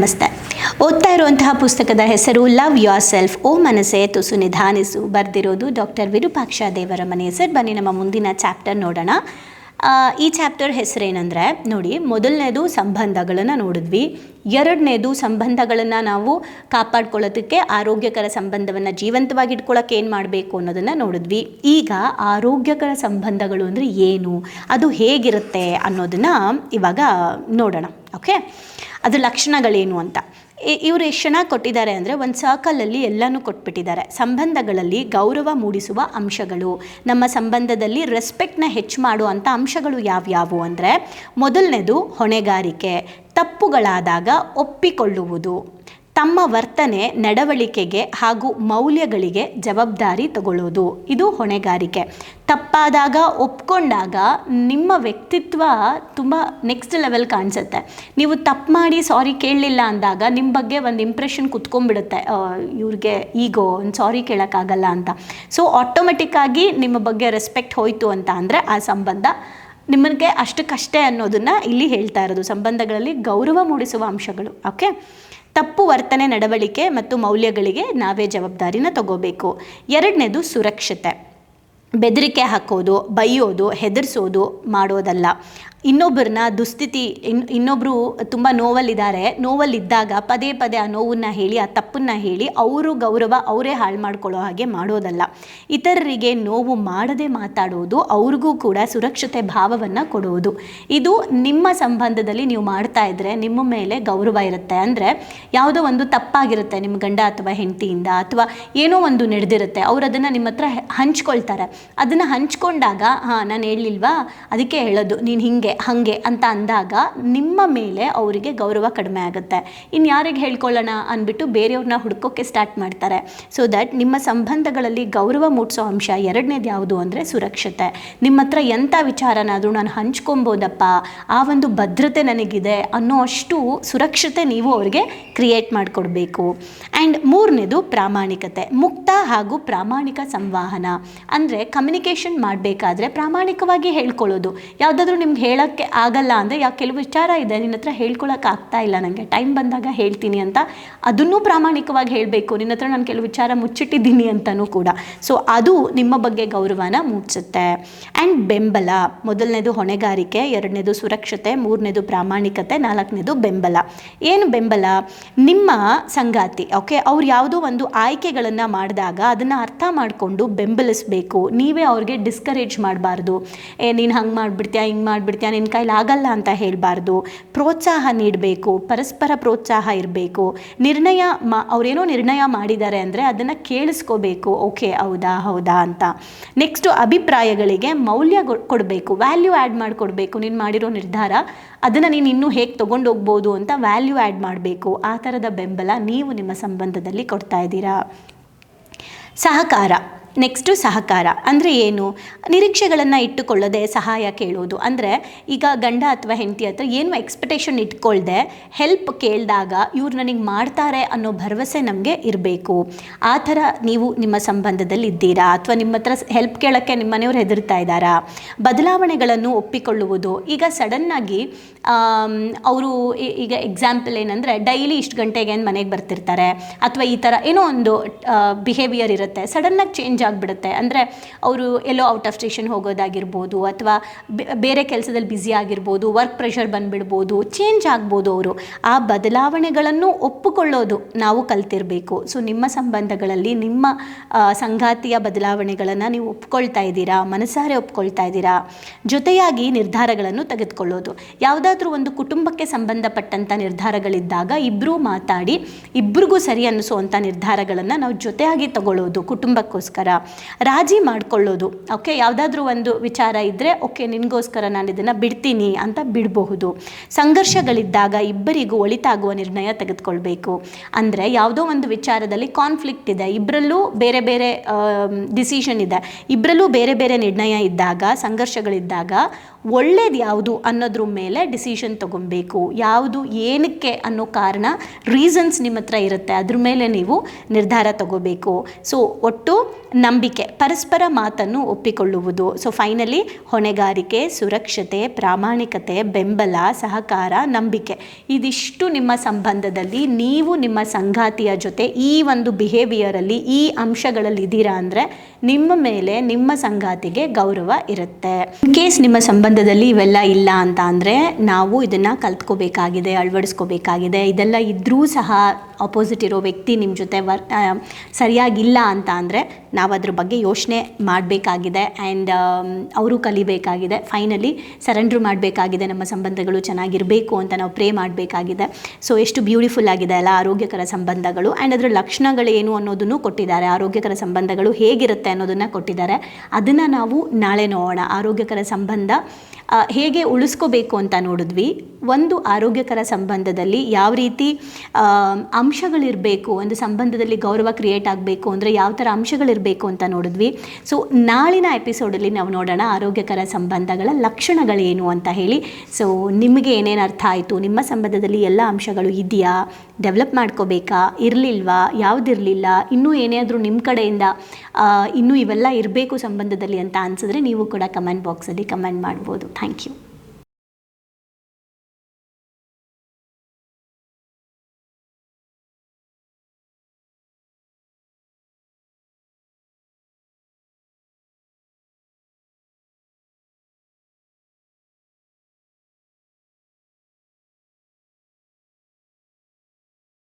ನಮಸ್ತೆ. ಓದ್ತಾ ಇರುವಂತಹ ಪುಸ್ತಕದ ಹೆಸರು ಲವ್ ಯೋರ್ ಸೆಲ್ಫ್ ಓ ಮನಸೆ ತುಸು ನಿಧಾನಿಸು. ಬರೆದಿರೋದು ಡಾಕ್ಟರ್ ವಿರೂಪಾಕ್ಷ ದೇವರ ಮನೆ ಹೆಸರು ಬನ್ನಿ ನಮ್ಮ ಮುಂದಿನ ಚಾಪ್ಟರ್ ನೋಡೋಣ. ಈ ಚಾಪ್ಟರ್ ಹೆಸರೇನೆಂದರೆ ನೋಡಿ, ಮೊದಲನೇದು ಸಂಬಂಧಗಳನ್ನು ನೋಡಿದ್ವಿ. ಎರಡನೇದು ಸಂಬಂಧಗಳನ್ನು ನಾವು ಕಾಪಾಡ್ಕೊಳ್ಳೋದಕ್ಕೆ ಆರೋಗ್ಯಕರ ಸಂಬಂಧವನ್ನು ಜೀವಂತವಾಗಿ ಇಟ್ಕೊಳ್ಳೋಕೆ ಏನು ಮಾಡಬೇಕು ಅನ್ನೋದನ್ನು ನೋಡಿದ್ವಿ. ಈಗ ಆರೋಗ್ಯಕರ ಸಂಬಂಧಗಳು ಅಂದರೆ ಏನು? ಅದು ಹೇಗಿರುತ್ತೆ ಅನ್ನೋದನ್ನು ಇವಾಗ ನೋಡೋಣ. ಓಕೆ ಅದು ಲಕ್ಷಣಗಳೇನು ಅಂತ. ಇವರು ಎಷ್ಟು ಜನ ಕೊಟ್ಟಿದ್ದಾರೆ ಅಂದರೆ ಒಂದು ಸರ್ಕಲಲ್ಲಿ ಎಲ್ಲನೂ ಕೊಟ್ಬಿಟ್ಟಿದ್ದಾರೆ. ಸಂಬಂಧಗಳಲ್ಲಿ ಗೌರವ ಮೂಡಿಸುವ ಅಂಶಗಳು, ನಮ್ಮ ಸಂಬಂಧದಲ್ಲಿ ರೆಸ್ಪೆಕ್ಟ್ನ ಹೆಚ್ಚು ಮಾಡುವಂಥ ಅಂಶಗಳು ಯಾವ್ಯಾವು ಅಂದರೆ, ಮೊದಲನೇದು ಹೊಣೆಗಾರಿಕೆ ತಪ್ಪುಗಳಾದಾಗ ಒಪ್ಪಿಕೊಳ್ಳುವುದು. ತಮ್ಮ ವರ್ತನೆ ನಡವಳಿಕೆಗೆ ಹಾಗೂ ಮೌಲ್ಯಗಳಿಗೆ ಜವಾಬ್ದಾರಿ ತಗೊಳ್ಳೋದು ಇದು ಹೊಣೆಗಾರಿಕೆ. ತಪ್ಪಾದಾಗ ಒಪ್ಕೊಂಡಾಗ ನಿಮ್ಮ ವ್ಯಕ್ತಿತ್ವ ತುಂಬ ನೆಕ್ಸ್ಟ್ ಲೆವೆಲ್ ಕಾಣಿಸುತ್ತೆ. ನೀವು ತಪ್ಪು ಮಾಡಿ ಸಾರಿ ಕೇಳಲಿಲ್ಲ ಅಂದಾಗ ನಿಮ್ಮ ಬಗ್ಗೆ ಒಂದು ಇಂಪ್ರೆಷನ್ ಕುತ್ಕೊಂಡ್ಬಿಡುತ್ತೆ. ಇವ್ರಿಗೆ ಈಗೋ ಒಂದು ಸಾರಿ ಕೇಳೋಕ್ಕಾಗಲ್ಲ ಅಂತ. ಸೊ ಆಟೋಮೆಟಿಕ್ಕಾಗಿ ನಿಮ್ಮ ಬಗ್ಗೆ ರೆಸ್ಪೆಕ್ಟ್ ಹೋಯಿತು ಅಂತ ಅಂದರೆ ಆ ಸಂಬಂಧ ನಿಮಗೆ ಅಷ್ಟಕ್ಕಷ್ಟೇ ಅನ್ನೋದನ್ನು ಇಲ್ಲಿ ಹೇಳ್ತಾ ಇರೋದು. ಸಂಬಂಧಗಳಲ್ಲಿ ಗೌರವ ಮೂಡಿಸುವ ಅಂಶಗಳು. ಓಕೆ ತಪ್ಪು ವರ್ತನೆ ನಡವಳಿಕೆ ಮತ್ತು ಮೌಲ್ಯಗಳಿಗೆ ನಾವೇ ಜವಾಬ್ದಾರಿನ ತಗೋಬೇಕು. ಎರಡನೇದು ಸುರಕ್ಷತೆ. ಬೆದರಿಕೆ ಹಾಕೋದು, ಬೈಯೋದು, ಹೆದರಿಸೋದು ಮಾಡೋದಲ್ಲ. ಇನ್ನೊಬ್ಬರನ್ನ ದುಸ್ಥಿತಿ, ಇನ್ ಇನ್ನೊಬ್ಬರು ತುಂಬ ನೋವಲ್ಲಿದ್ದಾರೆ. ನೋವಲ್ಲಿದ್ದಾಗ ಪದೇ ಪದೇ ಆ ನೋವನ್ನು ಹೇಳಿ, ಆ ತಪ್ಪನ್ನು ಹೇಳಿ ಅವರು ಗೌರವ ಅವರೇ ಹಾಳು ಮಾಡ್ಕೊಳ್ಳೋ ಹಾಗೆ ಮಾಡೋದಲ್ಲ. ಇತರರಿಗೆ ನೋವು ಮಾಡದೆ ಮಾತಾಡೋದು ಅವ್ರಿಗೂ ಕೂಡ ಸುರಕ್ಷತೆ ಭಾವವನ್ನು ಕೊಡುವುದು ಇದು ನಿಮ್ಮ ಸಂಬಂಧದಲ್ಲಿ ನೀವು ಮಾಡ್ತಾ ಇದ್ದರೆ ನಿಮ್ಮ ಮೇಲೆ ಗೌರವ ಇರುತ್ತೆ. ಅಂದರೆ ಯಾವುದೋ ಒಂದು ತಪ್ಪಾಗಿರುತ್ತೆ ನಿಮ್ಮ ಗಂಡ ಅಥವಾ ಹೆಂಡತಿಯಿಂದ ಅಥವಾ ಏನೋ ಒಂದು ನಡೆದಿರುತ್ತೆ. ಅವ್ರು ಅದನ್ನು ನಿಮ್ಮ ಹತ್ರ ಹಂಚ್ಕೊಳ್ತಾರೆ. ಅದನ್ನು ಹಂಚ್ಕೊಂಡಾಗ, ಹಾಂ, ನಾನು ಹೇಳಲಿಲ್ವಾ? ಅದಕ್ಕೆ ಹೇಳೋದು. ನೀನು ಹಿಂಗೆ ಹಾಗೆ ಅಂತ ಅಂದಾಗ ನಿಮ್ಮ ಮೇಲೆ ಅವರಿಗೆ ಗೌರವ ಕಡಿಮೆ ಆಗುತ್ತೆ. ಇನ್ನು ಯಾರಿಗೆ ಹೇಳ್ಕೊಳ್ಳೋಣ ಅಂದ್ಬಿಟ್ಟು ಬೇರೆಯವ್ರನ್ನ ಹುಡ್ಕೋಕ್ಕೆ ಸ್ಟಾರ್ಟ್ ಮಾಡ್ತಾರೆ. ಸೊ ದಟ್ ನಿಮ್ಮ ಸಂಬಂಧಗಳಲ್ಲಿ ಗೌರವ ಮೂಡಿಸೋ ಅಂಶ ಎರಡನೇದು ಯಾವುದು ಅಂದರೆ ಸುರಕ್ಷತೆ. ನಿಮ್ಮ ಹತ್ರ ಎಂಥ ವಿಚಾರನಾದರೂ ನಾನು ಹಂಚ್ಕೊಬೋದಪ್ಪ, ಆ ಒಂದು ಭದ್ರತೆ ನನಗಿದೆ ಅನ್ನೋ ಅಷ್ಟು ಸುರಕ್ಷತೆ ನೀವು ಅವರಿಗೆ ಕ್ರಿಯೇಟ್ ಮಾಡಿಕೊಡ್ಬೇಕು. ಆ್ಯಂಡ್ ಮೂರನೇದು ಪ್ರಾಮಾಣಿಕತೆ, ಮುಕ್ತ ಹಾಗೂ ಪ್ರಾಮಾಣಿಕ ಸಂವಹನ. ಅಂದರೆ ಕಮ್ಯುನಿಕೇಷನ್ ಮಾಡಬೇಕಾದ್ರೆ ಪ್ರಾಮಾಣಿಕವಾಗಿ ಹೇಳ್ಕೊಳ್ಳೋದು. ಯಾವುದಾದ್ರೂ ನಿಮ್ಗೆ ಹೇಳೋಕ್ಕೆ ಆಗಲ್ಲ ಅಂದರೆ ಯಾಕೆ ಕೆಲವು ವಿಚಾರ ಇದೆ, ನಿನ್ನ ಹತ್ರ ಹೇಳ್ಕೊಳಕ್ಕೆ ಆಗ್ತಾ ಇಲ್ಲ ನನಗೆ ಟೈಮ್ ಬಂದಾಗ ಹೇಳ್ತೀನಿ ಅಂತ ಅದನ್ನೂ ಪ್ರಾಮಾಣಿಕವಾಗಿ ಹೇಳಬೇಕು. ನಿನ್ನ ಹತ್ರ ನಾನು ಕೆಲವು ವಿಚಾರ ಮುಚ್ಚಿಟ್ಟಿದ್ದೀನಿ ಅಂತಲೂ ಕೂಡ. ಸೊ ಅದು ನಿಮ್ಮ ಬಗ್ಗೆ ಗೌರವನ ಮೂಡಿಸುತ್ತೆ. ಆ್ಯಂಡ್ ಬೆಂಬಲ, ಮೊದಲನೇದು ಹೊಣೆಗಾರಿಕೆ, ಎರಡನೇದು ಸುರಕ್ಷತೆ, ಮೂರನೇದು ಪ್ರಾಮಾಣಿಕತೆ, ನಾಲ್ಕನೇದು ಬೆಂಬಲ. ಏನು ಬೆಂಬಲ? ನಿಮ್ಮ ಸಂಗಾತಿ ಓಕೆ ಅವ್ರು ಯಾವುದೋ ಒಂದು ಆಯ್ಕೆಗಳನ್ನು ಮಾಡಿದಾಗ ಅದನ್ನು ಅರ್ಥ ಮಾಡಿಕೊಂಡು ಬೆಂಬಲಿಸಬೇಕು. ನೀವೇ ಅವ್ರಿಗೆ ಡಿಸ್ಕರೇಜ್ ಮಾಡಬಾರ್ದು. ಏ, ನೀನು ಹಂಗೆ ಮಾಡಿಬಿಡ್ತೀಯಾ, ಹಿಂಗೆ ಮಾಡಿಬಿಡ್ತೀಯಾ ನಿನ್ನ ಕೈಲಿ ಆಗಲ್ಲ ಅಂತ ಹೇಳಬಾರ್ದು. ಪ್ರೋತ್ಸಾಹ ನೀಡಬೇಕು, ಪರಸ್ಪರ ಪ್ರೋತ್ಸಾಹ ಇರಬೇಕು. ನಿರ್ಣಯ ಮಾ, ಅವರೇನೋ ನಿರ್ಣಯ ಮಾಡಿದ್ದಾರೆ ಅಂದರೆ ಅದನ್ನು ಕೇಳಿಸ್ಕೋಬೇಕು. ಓಕೆ, ಹೌದಾ ಹೌದಾ ಅಂತ. ನೆಕ್ಸ್ಟು ಅಭಿಪ್ರಾಯಗಳಿಗೆ ಮೌಲ್ಯ ಕೊಡಬೇಕು ವ್ಯಾಲ್ಯೂ ಆ್ಯಡ್ ಮಾಡಿಕೊಡ್ಬೇಕು. ನೀನು ಮಾಡಿರೋ ನಿರ್ಧಾರ, ಅದನ್ನು ನೀನು ಇನ್ನೂ ಹೇಗೆ ತೊಗೊಂಡೋಗ್ಬೋದು ಅಂತ ವ್ಯಾಲ್ಯೂ ಆ್ಯಡ್ ಮಾಡಬೇಕು. ಆ ಥರದ ಬೆಂಬಲ ನೀವು ನಿಮ್ಮ ಸಂಬಂಧದಲ್ಲಿ ಕೊಡ್ತಾ ಇದ್ದೀರಾ. ಸಹಕಾರ. ನೆಕ್ಸ್ಟು ಸಹಕಾರ. ಅಂದರೆ ಏನು? ನಿರೀಕ್ಷೆಗಳನ್ನು ಇಟ್ಟುಕೊಳ್ಳದೆ ಸಹಾಯ ಕೇಳೋದು. ಅಂದರೆ ಈಗ ಗಂಡ ಅಥವಾ ಹೆಂಡತಿ ಹತ್ರ ಏನು ಎಕ್ಸ್ಪೆಕ್ಟೇಷನ್ ಇಟ್ಕೊಳ್ದೆ ಹೆಲ್ಪ್ ಕೇಳಿದಾಗ ಇವ್ರು ನನಗೆ ಮಾಡ್ತಾರೆ ಅನ್ನೋ ಭರವಸೆ ನಮಗೆ ಇರಬೇಕು. ಆ ಥರ ನೀವು ನಿಮ್ಮ ಸಂಬಂಧದಲ್ಲಿ ಇದ್ದೀರಾ? ಅಥವಾ ನಿಮ್ಮ ಹತ್ರ ಹೆಲ್ಪ್ ಕೇಳೋಕ್ಕೆ ನಿಮ್ಮ ಮನೆಯವ್ರು ಹೆದರ್ತಾ ಇದ್ದಾರಾ? ಬದಲಾವಣೆಗಳನ್ನು ಒಪ್ಪಿಕೊಳ್ಳುವುದು. ಈಗ ಸಡನ್ನಾಗಿ ಅವರು ಈಗ ಎಕ್ಸಾಂಪಲ್ ಏನಂದರೆ ಡೈಲಿ ಇಷ್ಟು ಗಂಟೆಗೆ ಮನೆಗೆ ಬರ್ತಿರ್ತಾರೆ? ಅಥವಾ ಈ ಥರ ಏನೋ ಒಂದು ಬಿಹೇವಿಯರ್ ಇರುತ್ತೆ. ಸಡನ್ನಾಗಿ ಚೇಂಜ್ ಆಗಿಬಿಡುತ್ತೆ. ಅಂದರೆ ಅವರು ಎಲ್ಲೋ ಔಟ್ ಆಫ್ ಸ್ಟೇಷನ್ ಹೋಗೋದಾಗಿರ್ಬೋದು ಅಥವಾ ಬೇರೆ ಕೆಲಸದಲ್ಲಿ ಬ್ಯುಸಿ ಆಗಿರ್ಬೋದು ವರ್ಕ್ ಪ್ರೆಷರ್ ಬಂದುಬಿಡ್ಬೋದು ಚೇಂಜ್ ಆಗ್ಬೋದು ಅವರು. ಆ ಬದಲಾವಣೆಗಳನ್ನು ಒಪ್ಪಿಕೊಳ್ಳೋದು ನಾವು ಕಲ್ತಿರಬೇಕು. ಸೊ ನಿಮ್ಮ ಸಂಬಂಧಗಳಲ್ಲಿ ನಿಮ್ಮ ಸಂಗಾತಿಯ ಬದಲಾವಣೆಗಳನ್ನು ನೀವು ಒಪ್ಕೊಳ್ತಾ ಇದ್ದೀರಾ, ಮನಸಾರೆ ಒಪ್ಕೊಳ್ತಾ ಇದ್ದೀರಾ, ಜೊತೆಯಾಗಿ ನಿರ್ಧಾರಗಳನ್ನು ತೆಗೆದುಕೊಳ್ಳೋದು. ಯಾವುದಾದ್ರೂ ಒಂದು ಕುಟುಂಬಕ್ಕೆ ಸಂಬಂಧಪಟ್ಟಂಥ ನಿರ್ಧಾರಗಳಿದ್ದಾಗ ಇಬ್ಬರೂ ಮಾತಾಡಿ ಇಬ್ಬರಿಗೂ ಸರಿ ಅನ್ನಿಸುವಂಥ ನಿರ್ಧಾರಗಳನ್ನು ನಾವು ಜೊತೆಯಾಗಿ ತಗೊಳ್ಳೋದು ಕುಟುಂಬಕ್ಕೋಸ್ಕರ. ರಾಜಿ ಮಾಡಿಕೊಳ್ಳೋದು. ಓಕೆ ಯಾವುದಾದ್ರೂ ಒಂದು ವಿಚಾರ ಇದ್ದರೆ ಓಕೆ ನಿನಗೋಸ್ಕರ ನಾನು ಇದನ್ನು ಬಿಡ್ತೀನಿ ಅಂತ ಬಿಡಬಹುದು. ಸಂಘರ್ಷಗಳಿದ್ದಾಗ ಇಬ್ಬರಿಗೂ ಒಳಿತಾಗುವ ನಿರ್ಣಯ ತೆಗೆದುಕೊಳ್ಬೇಕು. ಅಂದರೆ ಯಾವುದೋ ಒಂದು ವಿಚಾರದಲ್ಲಿ ಕಾನ್ಫ್ಲಿಕ್ಟ್ ಇದೆ ಇಬ್ಬರಲ್ಲೂ ಬೇರೆ ಬೇರೆ ಡಿಸಿಷನ್ ಇದೆ. ಇಬ್ಬರಲ್ಲೂ ಬೇರೆ ಬೇರೆ ನಿರ್ಣಯ ಇದ್ದಾಗ, ಸಂಘರ್ಷಗಳಿದ್ದಾಗ ಒಳ್ಳೇದು ಯಾವುದು ಅನ್ನೋದ್ರ ಮೇಲೆ ಡಿಸಿಷನ್ ತಗೊಬೇಕು. ಯಾವುದು ಏನಕ್ಕೆ ಅನ್ನೋ ಕಾರಣ ರೀಸನ್ಸ್ ನಿಮ್ಮ ಹತ್ರ ಇರುತ್ತೆ, ಅದ್ರ ಮೇಲೆ ನೀವು ನಿರ್ಧಾರ ತಗೋಬೇಕು. ಸೊ ಒಟ್ಟು ನಂಬಿಕೆ, ಪರಸ್ಪರ ಮಾತನ್ನು ಒಪ್ಪಿಕೊಳ್ಳುವುದು. ಸೊ ಫೈನಲಿ ಹೊಣೆಗಾರಿಕೆ, ಸುರಕ್ಷತೆ, ಪ್ರಾಮಾಣಿಕತೆ, ಬೆಂಬಲ, ಸಹಕಾರ, ನಂಬಿಕೆ. ಇದಿಷ್ಟು ನಿಮ್ಮ ಸಂಬಂಧದಲ್ಲಿ ನೀವು ನಿಮ್ಮ ಸಂಗಾತಿಯ ಜೊತೆ ಈ ಒಂದು ಬಿಹೇವಿಯರಲ್ಲಿ ಈ ಅಂಶಗಳಲ್ಲಿ ಇದ್ದೀರಾ ಅಂದರೆ ನಿಮ್ಮ ಮೇಲೆ ನಿಮ್ಮ ಸಂಗಾತಿಗೆ ಗೌರವ ಇರುತ್ತೆ. ಇನ್ ಕೇಸ್ ನಿಮ್ಮ ಸಂಬಂಧದಲ್ಲಿ ಇವೆಲ್ಲ ಇಲ್ಲ ಅಂತ ಅಂದರೆ ನಾವು ಇದನ್ನು ಕಲ್ತ್ಕೋಬೇಕಾಗಿದೆ, ಅಳವಡಿಸ್ಕೋಬೇಕಾಗಿದೆ, ಇದೆಲ್ಲ ಇದ್ದರೂ ಸಹ ಆಪೋಸಿಟ್ ಇರೋ ವ್ಯಕ್ತಿ ನಿಮ್ಮ ಜೊತೆ ವರ್ ಸರಿಯಾಗಿಲ್ಲ ಅಂತ ಅಂದರೆ ನಾವು ಅದ್ರ ಬಗ್ಗೆ ಯೋಚನೆ ಮಾಡಬೇಕಾಗಿದೆ ಆ್ಯಂಡ್ ಅವರು ಕಲಿಬೇಕಾಗಿದೆ. ಫೈನಲಿ ಸರೆಂಡ್ರ್ ಮಾಡಬೇಕಾಗಿದೆ. ನಮ್ಮ ಸಂಬಂಧಗಳು ಚೆನ್ನಾಗಿರಬೇಕು ಅಂತ ನಾವು ಪ್ರೇ ಮಾಡಬೇಕಾಗಿದೆ. ಸೊ ಎಷ್ಟು ಬ್ಯೂಟಿಫುಲ್ ಆಗಿದೆ ಅಲ್ಲ ಆರೋಗ್ಯಕರ ಸಂಬಂಧಗಳು ಆ್ಯಂಡ್ ಅದರ ಲಕ್ಷಣಗಳು ಏನು ಅನ್ನೋದನ್ನು ಕೊಟ್ಟಿದ್ದಾರೆ. ಆರೋಗ್ಯಕರ ಸಂಬಂಧಗಳು ಹೇಗಿರುತ್ತೆ ಅನ್ನೋದನ್ನು ಕೊಟ್ಟಿದ್ದಾರೆ. ಅದನ್ನು ನಾವು ನಾಳೆ ನೋಡೋಣ. ಆರೋಗ್ಯಕರ ಸಂಬಂಧ ಹೇಗೆ ಉಳಿಸ್ಕೋಬೇಕು ಅಂತ ನೋಡಿದ್ವಿ. ಒಂದು ಆರೋಗ್ಯಕರ ಸಂಬಂಧದಲ್ಲಿ ಯಾವ ರೀತಿ ಆ, ಅಂಶಗಳಿರಬೇಕು, ಒಂದು ಸಂಬಂಧದಲ್ಲಿ ಗೌರವ ಕ್ರಿಯೇಟ್ ಆಗಬೇಕು ಅಂದರೆ ಯಾವ ಥರ ಅಂಶಗಳಿರಬೇಕು ಅಂತ ನೋಡಿದ್ವಿ. ಸೊ ನಾಳಿನ ಎಪಿಸೋಡಲ್ಲಿ ನಾವು ನೋಡೋಣ ಆರೋಗ್ಯಕರ ಸಂಬಂಧಗಳ ಲಕ್ಷಣಗಳೇನು ಅಂತ ಹೇಳಿ. ಸೊ ನಿಮಗೆ ಏನೇನು ಅರ್ಥ ಆಯಿತು? ನಿಮ್ಮ ಸಂಬಂಧದಲ್ಲಿ ಎಲ್ಲ ಅಂಶಗಳು ಇದೆಯಾ? ಡೆವಲಪ್ ಮಾಡ್ಕೋಬೇಕಾ? ಇರಲಿಲ್ವಾ? ಯಾವುದಿರಲಿಲ್ಲ? ಇನ್ನೂ ಏನಾದರೂ ನಿಮ್ಮ ಕಡೆಯಿಂದ ಇನ್ನೂ ಇವೆಲ್ಲ ಇರಬೇಕು ಸಂಬಂಧದಲ್ಲಿ ಅಂತ ಅನಿಸಿದ್ರೆ ನೀವು ಕೂಡ ಕಮೆಂಟ್ ಬಾಕ್ಸಲ್ಲಿ ಕಮೆಂಟ್ ಮಾಡ್ಬೋದು. Thank you